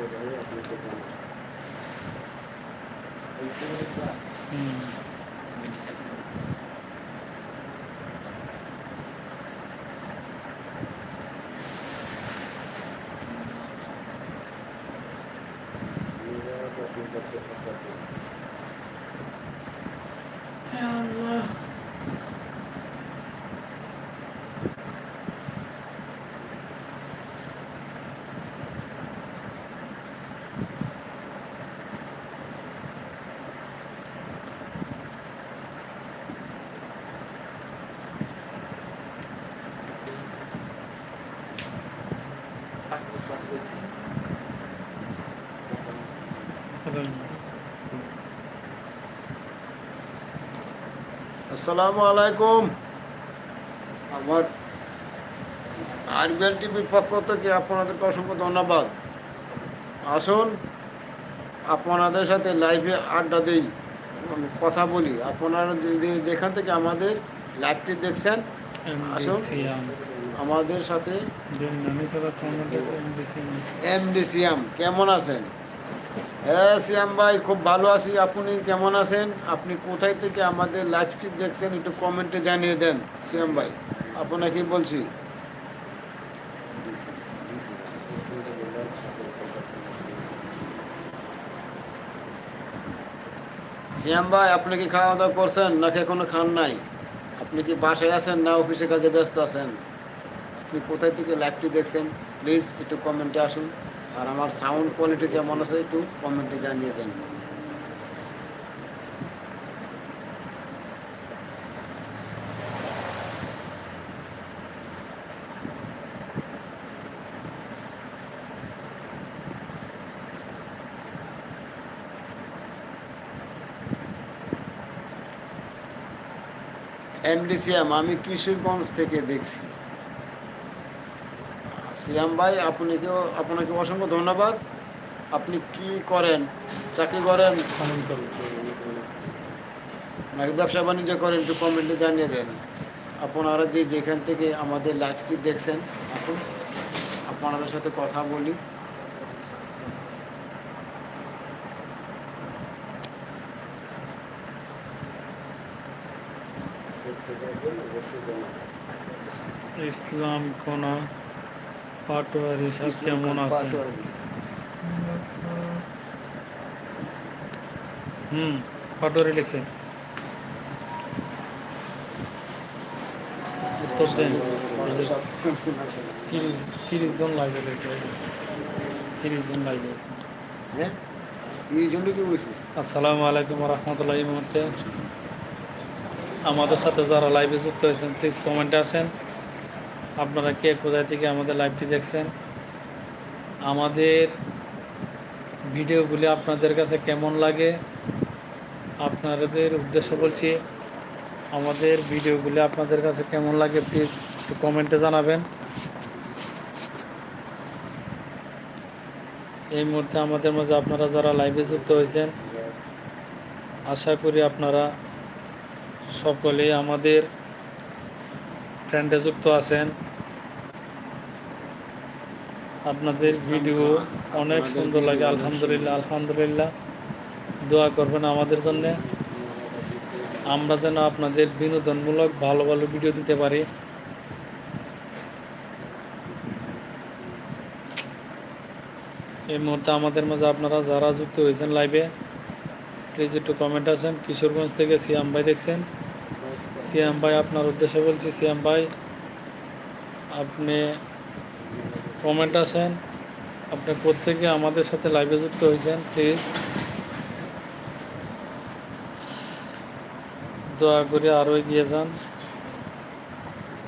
हो जाए अपने से काम Yeah, I love. আসসালামু আলাইকুম। আমার আরবিএল টিভির পক্ষ থেকে আপনাদেরকে অসংখ্য ধন্যবাদ। আসুন আপনাদের সাথে লাইভে আড্ডা দিই কথা বলি। আপনারা যেখান থেকে আমাদের লাইভটি দেখছেন আসুন। আমাদের সাথে দিন নানি সাদা কমেন্ট আছে এমডিসিএম এমডি সিয়াম কেমন আছেন? হ্যাঁ সিয়াম ভাই, খুব ভালো আছি। আপনি কেমন আছেন? আপনি কোথায় থেকে আমাদের লাইভটি দেখছেন একটু কমেন্টে জানিয়ে দেন সিয়াম ভাই। আপনাকে বলছি। সিয়াম ভাই, আপনি কি খাওয়া দাওয়া করছেন? নাকি এখনও খান নাই? আপনি কি বাসায় আছেন না অফিসে কাজে ব্যস্ত আছেন? আপনি কোথায় থেকে লাইভটি দেখছেন? প্লিজ একটু কমেন্টে আসুন। আর আমার সাউন্ড কোয়ালিটি কেমন আছে একটু কমেন্টে জানিয়ে দেন। এমডি সিয়াম আমি কিশোরগঞ্জ থেকে দেখছি। সিয়াম ভাই, আপনাকেও, আপনাকে অসংখ্য ধন্যবাদ। আপনি কি করেন? চাকরি করেন? নাকি ব্যবসা বাণিজ্য করেন? একটু কমেন্টে জানিয়ে দেন। আপনারা যে যেখান থেকে আমাদের লাইভটি দেখছেন, আসুন। আপনাদের সাথে কথা বলি। ইসলাম কোনা। পাটোয়ারি সাহেব কেমন আছেন হুম পাটোয়ারি লিখছেন উত্তর দেন। তিরিশ তিরিশ জন দেখছে। তিরিশ জন আছে। হ্যাঁ? আসসালামু আলাইকুম রহমতুল্লাহ মুহূর্তে আমাদের সাথে যারা লাইভে যুক্ত হয়েছেন প্লিজ কমেন্টে আসেন। আপনারা কে, কোথায় থেকে আমাদের লাইভটি দেখছেন? আমাদের ভিডিওগুলি আপনাদের কাছে কেমন লাগে? আপনাদের উদ্দেশ্য বলছি, আমাদের ভিডিওগুলি আপনাদের কাছে কেমন লাগে প্লিজ একটু কমেন্টে জানাবেন। এই মুহূর্তে আমাদের মাঝে আপনারা যারা লাইভে যুক্ত হয়েছেন, আশা করি আপনারা সকলেই আমাদের ট্রেন্ডে যুক্ত আছেন। আপনাদের ভিডিও অনেক সুন্দর লাগে, আলহামদুলিল্লাহ আলহামদুলিল্লাহ। দোয়া করবেন আমাদের জন্য। আমরা যেন আপনাদের বিনোদনমূলক, ভালো ভালো ভিডিও দিতে পারি। এই মুহূর্তে আমাদের মাঝে আপনারা যারা যুক্ত হয়েছেন লাইভে প্লিজ একটু কমেন্ট আছেন। কিশোরগঞ্জ থেকে সিয়াম ভাই দেখছেন। সিয়াম ভাই, আপনার উদ্দেশ্যে বলছি, সিয়াম ভাই, আপনি কমেন্ট আসেন আপনি প্রত্যেকে আমাদের সাথে লাইভে যুক্ত হয়েছেন প্লিজ দয়া করে আরও এগিয়ে যান।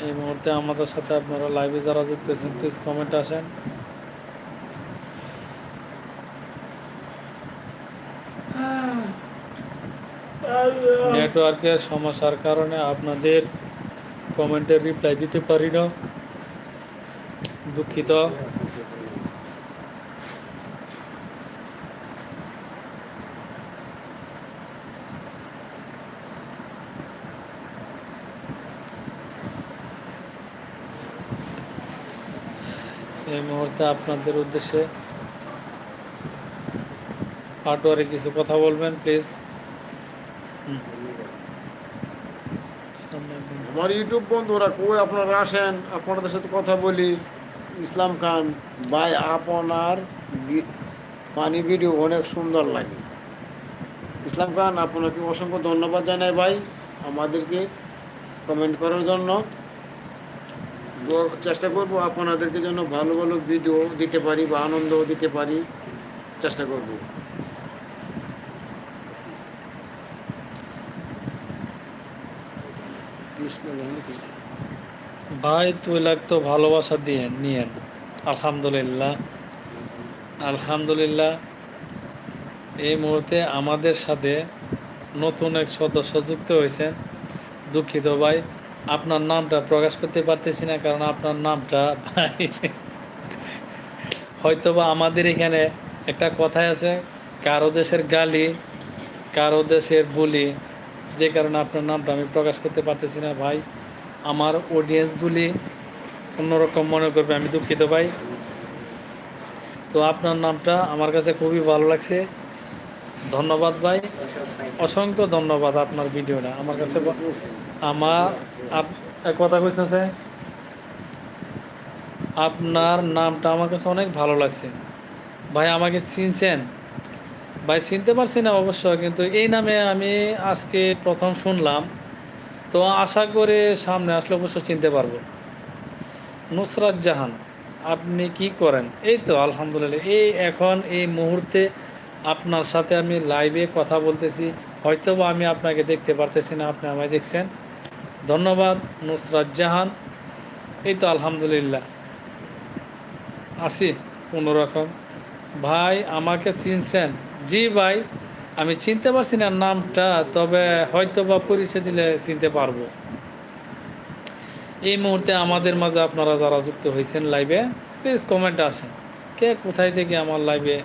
এই মুহূর্তে আমাদের সাথে আপনারা লাইভে যারা যুক্ত হয়েছেন প্লিজ কমেন্ট আসেন নেটওয়ার্কের সমস্যার কারণে আপনাদের কমেন্টের রিপ্লাই দিতে পারি না। দুঃখিত। এই মুহূর্তে আপনাদের উদ্দেশ্যে পাটোয়ারি কিছু কথা বলবেন প্লিজ আমার ইউটিউব বন্ধুরা, কই আপনারা আসেন? আপনাদের সাথে কথা বলি। ইসলাম খান ভাই, আপনার পানি ভিডিও অনেক সুন্দর লাগে। ইসলাম খান, আপনাকে অসংখ্য ধন্যবাদ জানাই ভাই আমাদেরকে কমেন্ট করার জন্য। চেষ্টা করব আপনাদেরকে জন্য ভালো ভালো ভিডিও দিতে পারি বা আনন্দ দিতে পারি। চেষ্টা করব। কৃষ্ণ। ভাই, তুই লাগতো ভালোবাসা দিয়ে নিয়েন। আলহামদুলিল্লাহ। আলহামদুলিল্লাহ। এই মুহূর্তে আমাদের সাথে নতুন এক সদস্য যুক্ত হয়েছেন। দুঃখিত ভাই, আপনার নামটা প্রকাশ করতে পারতেছি না কারণ আপনার নামটা ভাই। হয়তোবা আমাদের এখানে একটা কথাই আছে, কারও দেশের গালি, কারও দেশের বলি, যে কারণে আপনার নামটা আমি প্রকাশ করতে পারতেছি না ভাই। আমার অডিয়েন্সগুলি অন্যরকম মনে করবে, আমি দুঃখিত ভাই। তো আপনার নামটা আমার কাছে খুবই ভালো লাগছে। ধন্যবাদ ভাই। অসংখ্য ধন্যবাদ আপনার ভিডিওটা। আমার কাছে আমার এক কথা কইতেছে আপনার নামটা আমার কাছে অনেক ভালো লাগছে। ভাই, আমাকে চিনছেন? ভাই, চিনতে পারছি না অবশ্য, কিন্তু এই নামে আমি আজকে প্রথম শুনলাম। তো আশা করে সামনে আসলে অবশ্য চিনতে পারব। নুসরাত জাহান, আপনি কি করেন? এই তো, আলহামদুলিল্লাহ। এই এখন, এই মুহূর্তে আপনার সাথে আমি লাইভে কথা বলতেছি। হয়তো বা আমি আপনাকে দেখতে পারতেছি না, আপনি আমায় দেখছেন। ধন্যবাদ, নুসরাত জাহান। এই তো, আলহামদুলিল্লাহ। আছি কোনো রকম ভাই, আমাকে চিনছেন? জি ভাই। আমি চিনতে পারছি না নামটা, তবে হয়তো বা পরিচয় দিলে চিনতে পারব। এই মুহূর্তে আমাদের মাঝে আপনারা যারা যুক্ত হয়েছেন লাইভে প্লিজ কমেন্ট আসেন। কে কোথায় থেকে আমার লাইভে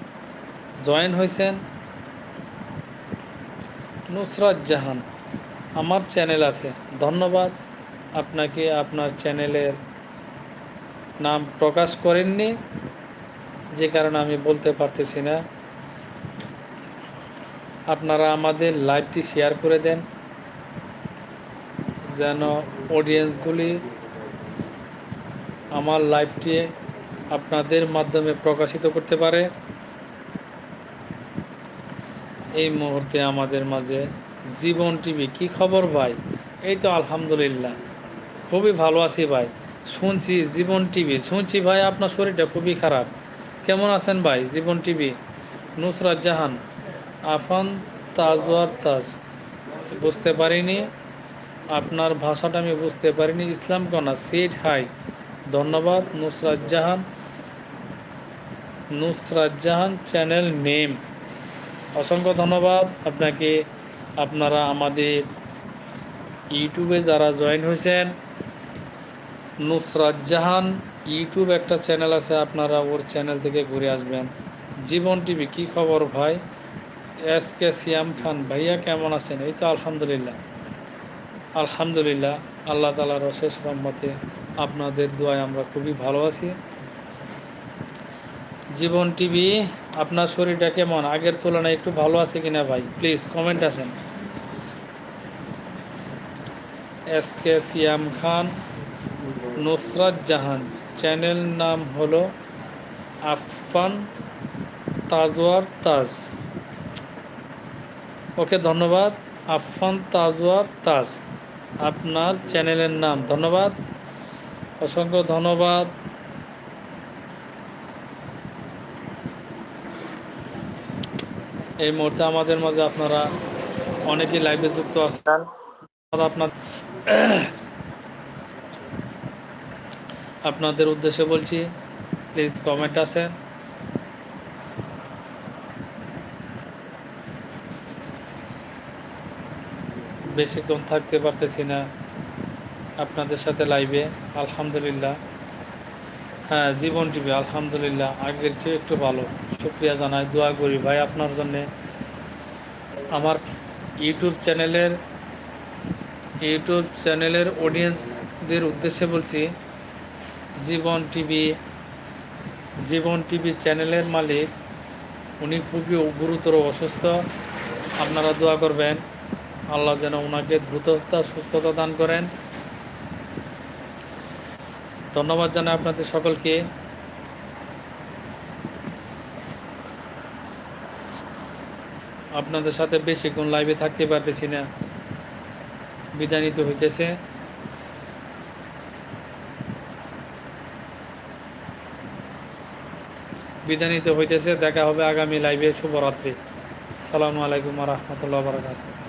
জয়েন হয়েছেন? নুসরাত জাহান, আমার চ্যানেল আছে। ধন্যবাদ, আপনাকে আপনার চ্যানেলের নাম প্রকাশ করেননি, যে কারণে আমি বলতে পারতেছি না। আপনারা আমাদের লাইভটি শেয়ার করে দেন, যেন অডিয়েন্সগুলি আমার লাইভটি আপনাদের মাধ্যমে প্রকাশিত করতে পারে। এই মুহূর্তে আমাদের মাঝে জীবন টিভি, কি খবর ভাই? এই তো আলহামদুলিল্লাহ, খুবই ভালো আছি ভাই। শুনছি জীবন টিভি, শুনছি ভাই আপনার শরীরটা খুবই খারাপ। কেমন আছেন ভাই জীবন টিভি? নুসরাত জাহান আফান তাজওয়ার তাজ। বুঝতে পারিনি? আপনার ভাষাটা আমি বুঝতে পারিনি। ইসলাম কনা সেট হাই। ধন্যবাদ, নুসরাত জাহান। Nusrat Jahan channel name. অসংখ্য ধন্যবাদ আপনাকে। আপনারা আমাদের ইউটিউবে যারা জয়েন হয়েছেন, নুসরাত জাহান ইউটিউব একটা চ্যানেল আছে, আপনারা ওর চ্যানেল থেকে ঘুরে আসবেন। জীবন টিভি, কী খবর ভাই? এস কে সিয়াম খান, ভাইয়া কেমন আছেন? এই তো আলহামদুলিল্লাহ। আলহামদুলিল্লাহ, আল্লাহ তালার অশেষ রহমতে আপনাদের দোয়ায় আমরা খুবই ভালো আছি। জীবন টিভি, আপনার শরীরটা কেমন? আগের তুলনায় একটু ভালো আছে কিনা ভাই? প্লিজ কমেন্ট আসেন S K Siyam Khan, Nusrat Jahan channel নাম হলো আফফান তাজওয়ার তাজ। ওকে ধন্যবাদ, আফফান তাজওয়ার তাজ, আপনার চ্যানেলের নাম, ধন্যবাদ, অসংখ্য ধন্যবাদ। এই মুহূর্তে আমাদের মাঝে আপনারা অনেকেই লাইভে যুক্ত আছেন। আপনার আপনাদের উদ্দেশ্যে বলছি প্লিজ কমেন্ট আসেন বেশিক্ষণ থাকতে পারতেছি না আপনাদের সাথে লাইভে আলহামদুলিল্লাহ। হ্যাঁ জীবন টিভি, আলহামদুলিল্লাহ, আগের চেয়ে একটু ভালো। শুক্রিয়া জানাই, দোয়া করি ভাই আপনার জন্যে। আমার ইউটিউব চ্যানেলের ইউটিউব চ্যানেলের অডিয়েন্সদের উদ্দেশ্যে বলছি, জীবন টিভি জীবন টিভি চ্যানেলের মালিক, উনি খুবই গুরুতর অসুস্থ। আপনারা দোয়া করবেন। আল্লাহ যেন ওনাকে দ্রুততা, সুস্থতা দান করেন। ধন্যবাদ জানাই আপনাদের সকলকে। আপনাদের সাথে বেশিক্ষণ লাইভে থাকতে পারতেছি না। বিদায় নিতে হইতেছে। বিদায় নিতে হইতেছে। দেখা হবে আগামী লাইভে শুভরাত্রি। সালামু আলাইকুম রহমতুল্লাহ বারকাতুহ।